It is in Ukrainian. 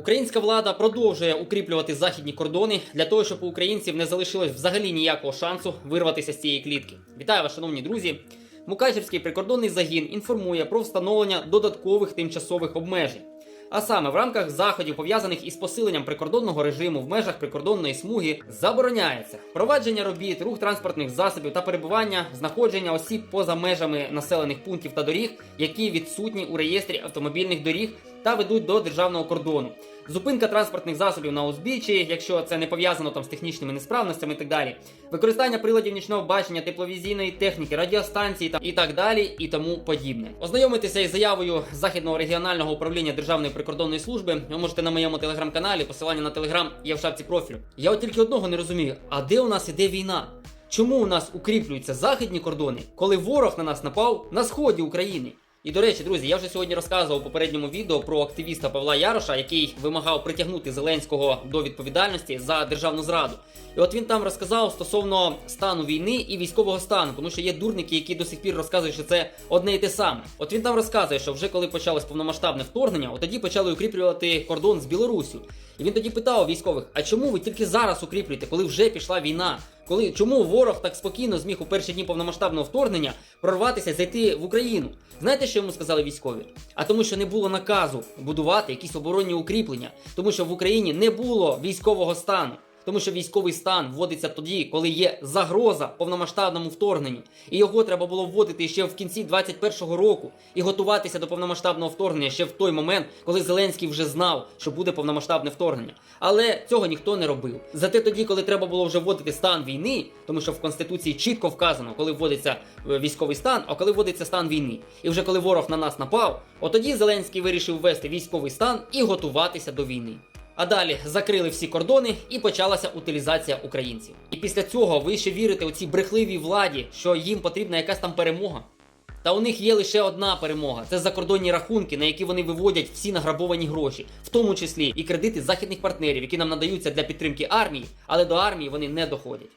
Українська влада продовжує укріплювати західні кордони для того, щоб у українців не залишилось взагалі ніякого шансу вирватися з цієї клітки. Вітаю вас, шановні друзі! Мукачевський прикордонний загін інформує про встановлення додаткових тимчасових обмежень. А саме в рамках заходів, пов'язаних із посиленням прикордонного режиму в межах прикордонної смуги, забороняється провадження робіт, рух транспортних засобів та перебування, знаходження осіб поза межами населених пунктів та доріг, які відсутні у реєстрі автомобільних доріг та ведуть до державного кордону. Зупинка транспортних засобів на узбіччі, якщо це не пов'язано там з технічними несправностями і так далі. Використання приладів нічного бачення, тепловізійної техніки, радіостанції та і так далі, і тому подібне. Ознайомитися із заявою західного регіонального управління Державної прикордонної служби ви можете на моєму телеграм-каналі. Посилання на телеграм є в шапці профілю. Я от тільки одного не розумію: а де у нас іде війна? Чому у нас укріплюються західні кордони, коли ворог на нас напав на сході України? І до речі, друзі, я вже сьогодні розказував у попередньому відео про активіста Павла Яроша, який вимагав притягнути Зеленського до відповідальності за державну зраду. І от він там розказав стосовно стану війни і військового стану, тому що є дурники, які до сих пір розказують, що це одне і те саме. От він там розказує, що вже коли почалось повномасштабне вторгнення, от тоді почали укріплювати кордон з Білоруссю. І він тоді питав військових: а чому ви тільки зараз укріплюєте, коли вже пішла війна? Коли чому ворог так спокійно зміг у перші дні повномасштабного вторгнення прорватися, зайти в Україну? Знаєте, що йому сказали військові? А тому, що не було наказу будувати якісь оборонні укріплення, тому що в Україні не було військового стану. Тому що військовий стан вводиться тоді, коли є загроза повномасштабному вторгненню, і його треба було вводити ще в кінці 21-го року і готуватися до повномасштабного вторгнення ще в той момент, коли Зеленський вже знав, що буде повномасштабне вторгнення. Але цього ніхто не робив. Зате тоді, коли треба було вже вводити стан війни, тому що в конституції чітко вказано, коли вводиться е, військовий стан, а коли вводиться стан війни. І вже коли ворог на нас напав, от тоді Зеленський вирішив ввести військовий стан і готуватися до війни. А далі закрили всі кордони і почалася утилізація українців. І після цього ви ще вірите у цій брехливій владі, що їм потрібна якась там перемога. Та у них є лише одна перемога це закордонні рахунки, на які вони виводять всі награбовані гроші, в тому числі і кредити західних партнерів, які нам надаються для підтримки армії, але до армії вони не доходять.